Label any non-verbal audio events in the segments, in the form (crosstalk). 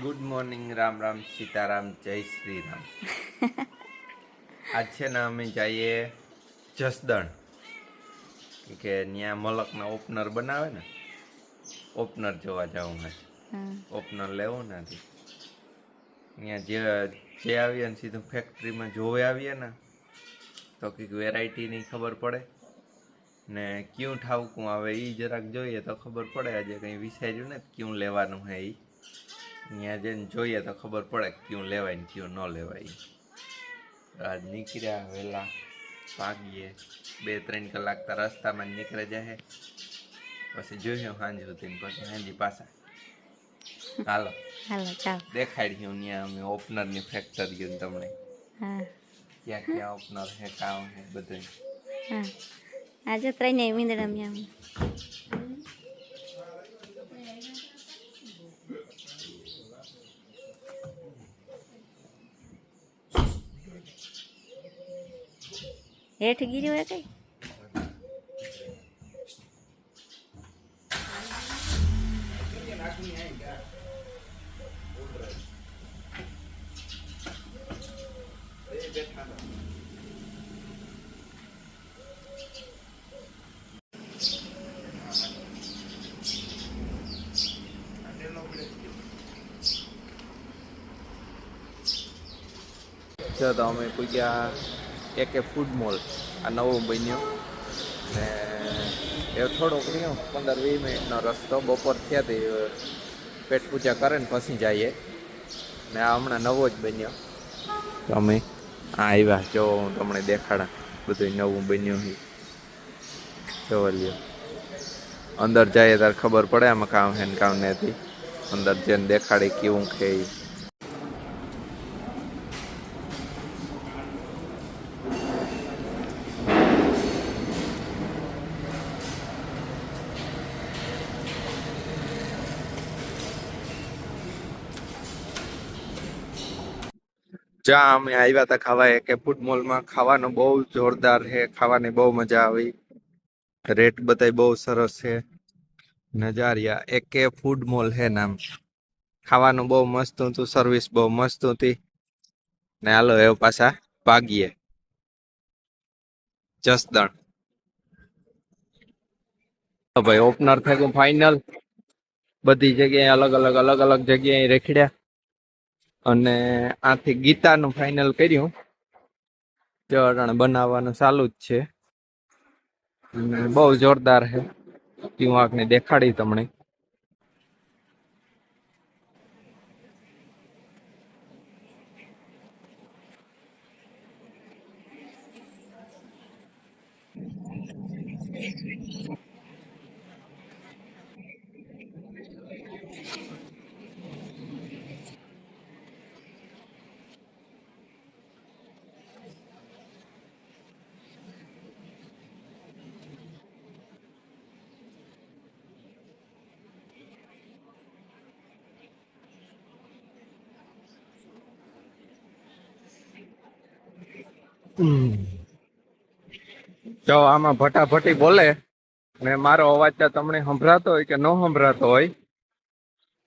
Good morning Ram Ram Sitaram જય શ્રી રામ આજ છે ને અમે જઈએ જસદણ કે ત્યાં મલકના ઓપનર બનાવે ને ઓપનર જોવા જાઉં મેં ઓપનર લેવું ને ત્યાં જે જે આવીએ ને સીધું ફેક્ટરીમાં જોવે આવીએ ને તો કંઈક વેરાયટીની ખબર પડે. ને ક્યું ઠાવકું આવે એ જરાક જોઈએ તો ખબર પડે આજે કંઈ વિચાર્યું ને ક્યું લેવાનું હે એ ત્યાં જઈને જોઈએ તો ખબર પડે ક્યું લેવાય ને ક્યું ન લેવાય. આજ નીકળ્યા વહેલા ભાગીએ. બે ત્રણ કલાક તો રસ્તામાં નીકળે જાય પછી જોઈએ સાંજ સુધી પછી સાંજી પાછા. હાલો. હાલો ચાલો. દેખાડ્યું ત્યાં અમે ઓપનરની ફેક્ટરી ગયું તમને. હા. ક્યાં ક્યાં ઓપનર હે કામ હે બધું હા. આજે ત્રણ મીંદડા મ્યામ હેઠ ગીર્યો હે કઈ છે તો અમે પૂગ્યા એકે ફૂડ મોલ આ નવો બન્યો. ને એ થોડોક રહ્યો પંદર વીસ મિનિટનો રસ્તો. બપોર થયાથી પેટ પૂજા કરે ને પછી જઈએ. ને આ હમણાં નવો જ બન્યો. તમે? આ આવ્યા. જો હું તમને દેખાડા. બધું નવું બન્યું છે. જોવો લ્યો. અંદર જઈએ ત્યારે ખબર પડે આમાં કામ હે ને કામ નથી. અંદર જેને દેખાડે કેવું કે ઈ. અમે આવ્યા હતા ખાવા કે ફૂડ મોલમાં ખાવાનું બહુ જોરદાર છે, ખાવાની બહુ મજા આવી. રેટ બધાય બહુ સરસ છે. નજારિયા, એકે ફૂડ મોલ હે નામ. ખાવાનું બહુ મસ્ત હતું સર્વિસ બહુ મસ્ત હતી. ને હાલો એ પાછા ભાગીએ. જસદણ. ભાઈ ઓપનર થયું ફાઇનલ બધી જગ્યાએ અલગ અલગ અલગ અલગ જગ્યાએ રેખડ્યા. અને આથી ગીતાનું ફાઇનલ કર્યું. ચરણ બનાવવાનું ચાલુ જ છે. બહુ જોરદાર છે. હું આપને દેખાડી તમને. જો આમાં ભટાભટી બોલે ને મારો અવાજ તો તમને સંભળાતો હોય કે ન સંભળાતો હોય,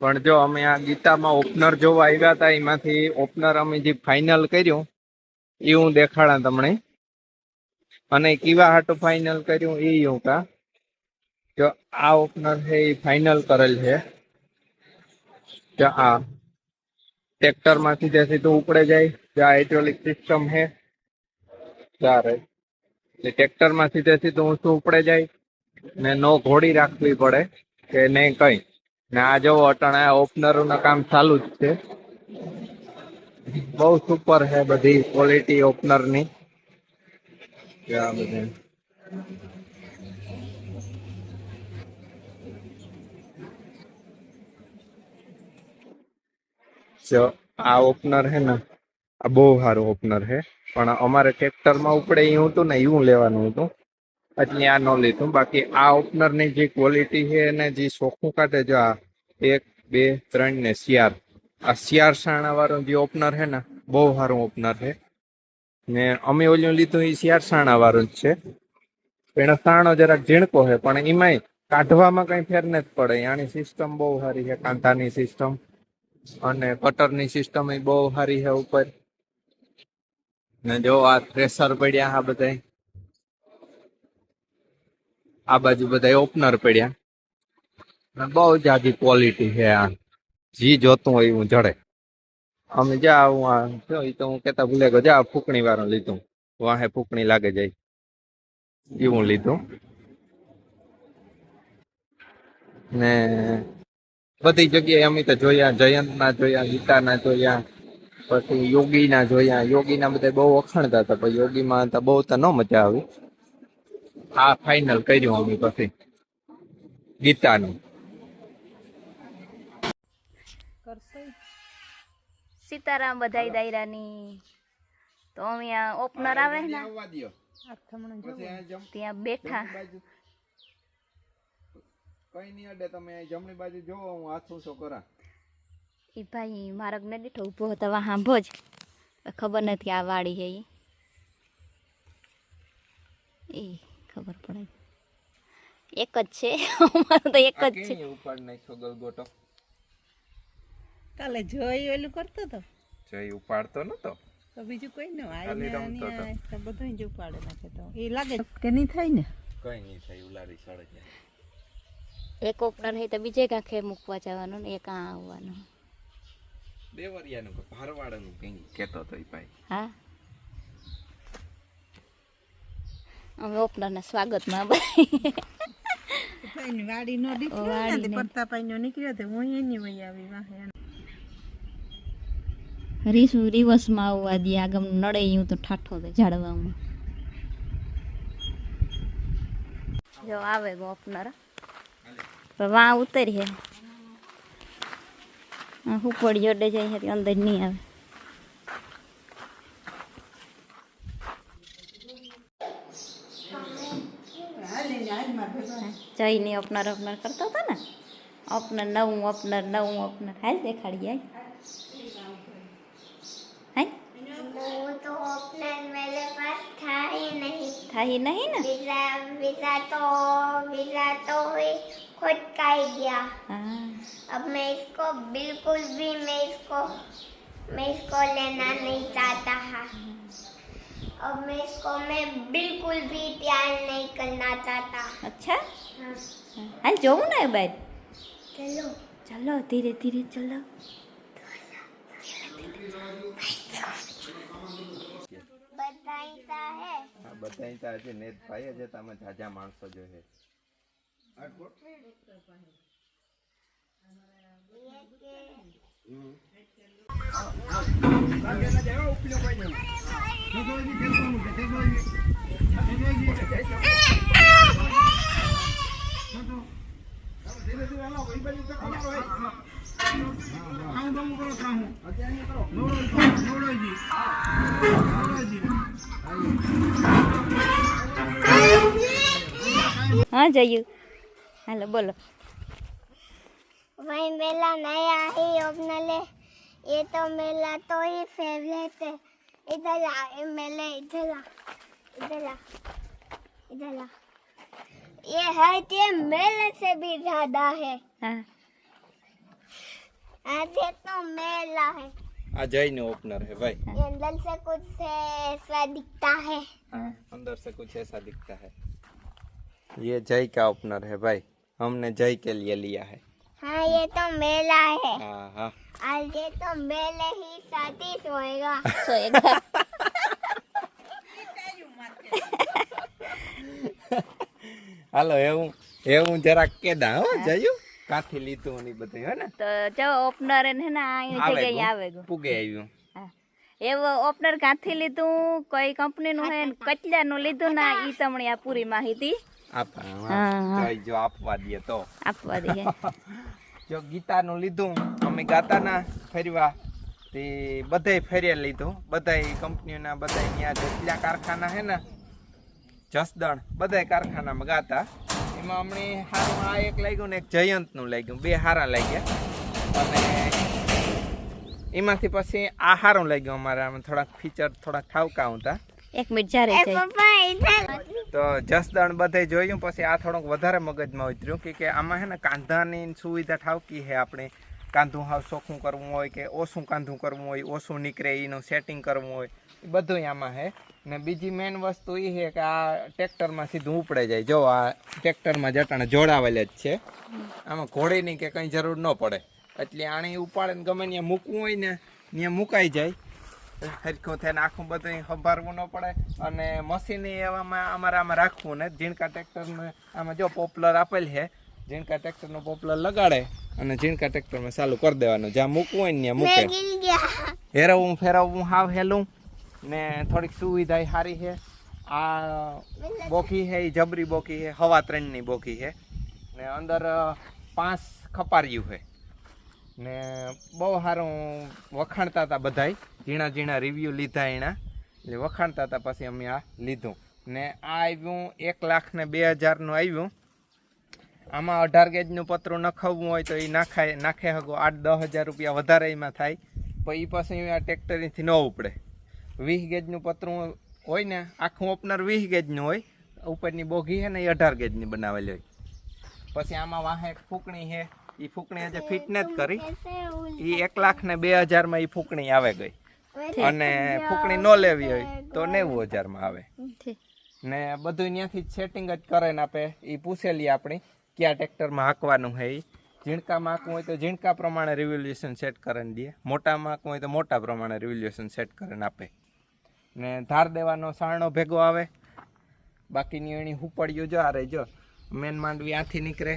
પણ જો અમે આ ગીતામાં ઓપનર જોવા આવ્યા હતા, એમાંથી ઓપનર અમે જે ફાઇનલ કર્યું એ હું દેખાડા તમને. અને કેવા હાટું ફાઇનલ કર્યું એ હું કા. જો આ ઓપનર છે એ ફાઇનલ કરેલ છે. જો આ ટ્રેક્ટરમાંથી જે સીધું ઉપડે જાય, જે આ હાઇડ્રોલિક સિસ્ટમ છે ચારે એટલે ટ્રેક્ટરમાં સીધે સીધું ઊંચું ઉપડે જાય ને નો ઘોડી રાખવી પડે કે નહીં કઈ. ને આ જો અટાણે ઓપનર ના કામ ચાલુ જ છે. બહુ સુપર છે બધી ક્વોલિટી ઓપનરની આ બધે જો આ ઓપનર હે ને આ બહુ સારું ઓપનર છે. પણ અમારે ટ્રેક્ટરમાં ઉપડે એ હતું ને એવું લેવાનું હતું. એટલે આ ન લીધું. બાકી આ ઓપનરની જે ક્વોલિટી છે અને જે ચોખ્ખું કાઢે જો આ એક, બે, ત્રણ ને શિયાર આ શિયાર શાણાવાળું જે ઓપનર છે ને, બહુ સારું ઓપનર છે. ને અમે ઓલું લીધું એ શિયાર શાણાવાળું જ છે. એનો સાણો જરાક ઝીણકો છે, પણ એમાંય કાઢવામાં કંઈ ફેર નથી પડે. આની સિસ્ટમ બહુ સારી છે કાંતાની સિસ્ટમ અને કટરની સિસ્ટમ એ બહુ સારી છે ઉપર. ને જો આ થ્રેસર પડ્યા આ બધા આ બાજુ બધા ઓપનર પડ્યા. બહુ જાજી ક્વોલિટી છે આ. જી જોતું હોય એવું જડે. અમે જા હું આ જો એ તો હું કેતા ભૂલે ગયો. જા ફૂકણી વાળું લીધું. વાહે ફૂકણી લાગે જાય. એવું લીધું. ને બધી જગ્યાએ અમે તો જોયા જયંત ના જોયા ગીતા ના જોયા. પછી યોગી ના જોયા. યોગી ના બધા બહુ વખાણતા હતા પણ યોગી માં તો બહુ તો ન મજા આવી. આ ફાઇનલ કર્યું અમે પછી. ગીતાનું. સીતારામ બધાય દાયરાની. તો અહીંયા ઓપનર આવે ને? ત્યાં બેઠા. કઈ નહીં અડે તમે જમણી બાજુ જોવો હું હાથ ઊંચો કરા. એ ભાઈ માર્ગ ને દીઠો ઊભો હતો સાંભો જ. ખબર નથી આ વાડી છે એ ખબર પડે. એક જ છે. અમારું તો એક જ છે. ઉપાડ નાખ્યો ગલગોટો? કાલે જોઈ ઓલું કરતો તો? જોઈ ઉપાડતો નતો? તો બીજું કોઈ ન આવી તો. બધું જ ઉપાડે નાખે તો. એ લાગે કે નહીં થાય ને? કઈ નહીં થાય ઉલારી સડે એક ઓપનર હોય તો બીજે કાંખે મૂકવા જવાનું ને એક આ આવવાનું. દેવરિયાનું કે ભારવાડાનું કઈ કહેતો તો ભાઈ. હા? અમે ઓપનરના સ્વાગતમાં ભાઈ. ભાઈ વાડી નો નીકળ્યો તે ને. પરતાપાઈ નો નીકળ્યો તો હું એની વહી આવી વાહે. રીસુ રિવર્સમાં આવવા દે આગમ નડે એવું તો ઠાઠો તો ઝાડવામાં. જો આવે ગો ઓપનર. વાં ઉતરી હે પડી જોડે જાય છે અંદર નહીં આવે. જઈને ઓપનર અપનર કરતો હતો ને? ઓપનર નવું ઓપનર નવું અપનર. હાલ દેખાડી, હાલ. नहीं થાય નહીં ને वीजा वीजा तो वीजा तो ही खुद का ही गया હા अब मैं इसको बिल्कुल भी मैं इसको मैं इसको लेना नहीं चाहता है अब मैं इसको मैं बिल्कुल भी प्यार नहीं करना चाहता અચ્છા हाँ, હાલ જોવું ને બાદ चलो ચલો ધીરે ધીરે ચલો બધાઈતા હે. હા છે નેત ભાઈ છે તમે જાજા માણસો જો હે. ખબર હોય. હા જયું હાલો બોલો वही मेला नया ही अपना ले ये तो मेला तो ही फेवरेट है इधर आ ये मेले इधर आ इधर आ इधर आ ये है ये मेले से भी ज्यादा है હા आधे तो मेला है આ જયનું ઓપનર है भाई ये अंदर से कुछ ऐसा दिखता है हाँ, अंदर से कुछ ऐसा दिखता है ये जय का ओपनर है भाई हमने जय के लिए लिया है हाँ ये तो मेला है हाँ हाँ आज ये तो मेले ही साथ ही सोएगा (laughs) સો એક હાલો એવું એવું જરાક કેદા હો જયું કાથી લીધું ને બધું હે ને તો જો ઓપનર એને હે ને આ એની આવે જગ્યાએ ગો. આવે ગો પૂગે આવ્યું હા એવો ઓપનર ક્યાંથી લીધું કઈ કંપનીનું હે ને કેટલાનું લીધું ને ઈ તમને આ પૂરી માહિતી આપા હા, હા. જય જો આપવા દે તો. આપવા દે (laughs) જો ગીતાનું લીધું અમે ગાતાના ફેરવા તે બધાય ફેરિયા લીધું. બધાય કંપનીઓના બધાય ત્યાં જેટલા કારખાના હે ને જસદણ બધાય કારખાનામાં ગાતા. એમાં અમને સારું આ એક લાગ્યું ને એક જયંતનું લાગ્યું બે હારા લાગ્યા. અને એમાંથી પછી આ સારું લાગ્યું અમારે થોડાક ફીચર થોડાક ઠાવકા હતા. એક મિનિટ જ્યારે જાય તો જસદણ બધે જોયું પછી આ થોડુંક વધારે મગજમાં ઉતર્યું કે કે આમાં હે ને કાંધાની સુવિધા ઠાવકી છે આપણે. કાંધું હાવ ચોખ્ખું કરવું હોય કે ઓછું કાંધું કરવું હોય ઓછું નીકળે એનું સેટિંગ કરવું હોય એ બધું આમાં છે ને બીજી મેઇન વસ્તુ એ છે કે આ ટ્રેક્ટરમાં સીધું ઉપડે જાય. જો આ ટ્રેક્ટરમાં જટાણે જોડાવેલા જ છે. આમાં ઘોડીની કે કંઈ જરૂર ન પડે. એટલે આણે ઉપાડીને ગમે ત્યાં મૂકવું હોય ને ત્યાં મુકાઈ જાય. હરખું થઈને આખું બધું સંભાળવું ન પડે અને મશીન એવામાં અમારે આમાં રાખવું ને ઝીણકા ટ્રેક્ટરને આમાં જો પોપ્લર આપેલ છે ઝીણકા ટ્રેક્ટરનો પોપ્યુલર લગાડે અને ઝીણકા ટ્રેક્ટરમાં ચાલુ કરી દેવાનું. જ્યાં મૂકવું હોય ને ત્યાં મૂકે. ફેરવવું ફેરવવું હાવ હેલું. ને થોડીક સુવિધા સારી છે. આ બોકી છે એ જબરી બોકી છે હવા ત્રણની બોકી છે. ને અંદર પાંચ ખપાર્યું છે. ને બહુ સારું વખાણતા હતા બધાય. ઝીણા ઝીણા રિવ્યૂ લીધા એના. એટલે વખાણતા હતા પછી અમે આ લીધું. ને આ આવ્યું એક લાખ ને બે હજારનું આવ્યું. આમાં અઢાર ગેજનું પતરું નખાવવું હોય તો એ નાખાય, નાખે હગો. આઠ, દસ હજાર રૂપિયા વધારે એમાં થાય. પણ એ પછી આ ટ્રેક્ટરથી ન ઉપડે. વીસ ગેજનું પતરું હોય ને, આખું ઓપનર વીસ ગેજનું હોય. ઉપરની બોગી છે ને એ અઢાર ગેજની બનાવેલી હોય. પછી આમાં વાહે ફૂંકણી છે એ ફૂકણી આજે ફિટ જ કરી. એ એક લાખ ને બે હજારમાં એ ફૂકણી આવે ગઈ. અને ફૂકણી ન લેવી હોય તો નેવું હજારમાં આવે. ને બધું ત્યાંથી સેટિંગ જ કરીને આપે. એ પૂછેલી આપણી કયા ટ્રેક્ટરમાં હાંકવાનું છે એ ઝીણકામાં હાંકવું હોય તો ઝીણકા પ્રમાણે રિવોલ્યુશન સેટ કરીને દે. મોટામાં હાંકવું હોય તો મોટા પ્રમાણે રિવોલ્યુશન સેટ કરીને આપે. ને ધાર દેવાનો સારણો ભેગો આવે. બાકીની એની હુપડીઓ જો આ રહી જો મેન માંડવી આથી નીકળે.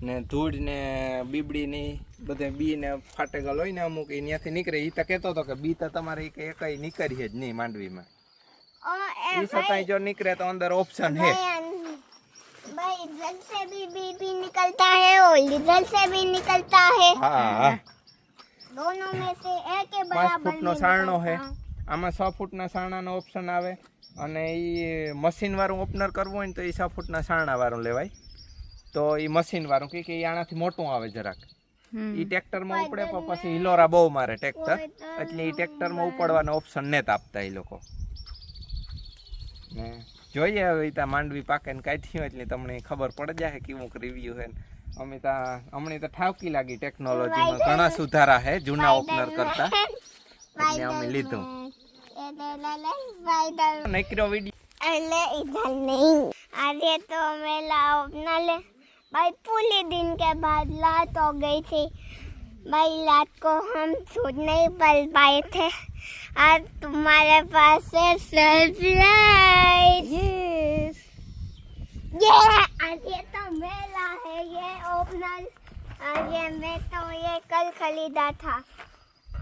ને ધૂળ ને બીબડીની બધે બી ને ફાટેગલ હોય ને અમુક એ ત્યાંથી નીકળે એ તો કહેતો હતો કે બી તો તમારે ઈ કે એકઈ નીકળીએ જ નહીં માંડવીમાં और એ છતાંય જો નીકળે તો અંદર ઓપ્શન છે भाई इधर से भी बी भी निकलता है और इधर से भी निकलता है હા હા दोनों में से एक के પાંચ बराबर ફૂટનો नहीं સારણો છે निकलता। આમાં છ ફૂટના સારણાનો ઓપ્શન આવે અને એ મશીન વાળું ઓપનર કરવું હોય ને તો એ છ ફૂટના સારણા વાળું લેવાય તો એ મશીનવાળું કે એ આનાથી મોટું આવે જરાક. ઈ ટ્રેક્ટરમાં ઉપડે પણ પછી હિલોરા બહુ મારે ટ્રેક્ટર. એટલે ઈ ટ્રેક્ટરમાં ઉપાડવાનો ઓપ્શન ને આપતા એ લોકો. જોઈએ હવે ત્યાં માંડવી પાકે ને કાઢ્યું એટલે તમને ખબર પડ જાય કેવું રિવ્યુ હે અમે ત્યાં અમને તો ઠાવકી લાગી ટેકનોલોજીમાં ઘણા સુધારા હે જૂના ઓપનર કરતા. એટલે અમે લીધું. નકરો વિડિયો એટલે ઇધર નહીં. આજે તો અમે લાવ ઓપનર લે. भाई पूरे दिन के बाद लात हो गई थी। भाई लात को हम छूट नहीं पल पाए थे। और तुम्हारे पास है सरप्राइज़ ये आज ये तो मेला है ये ओपनर। और ये मैं तो ये कल खरीदा था।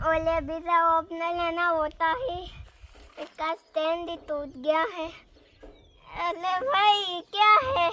ओले बिरा तो ओपनर लेना होता तो ही इसका स्टैंड ही टूट गया है। अरे भाई क्या है?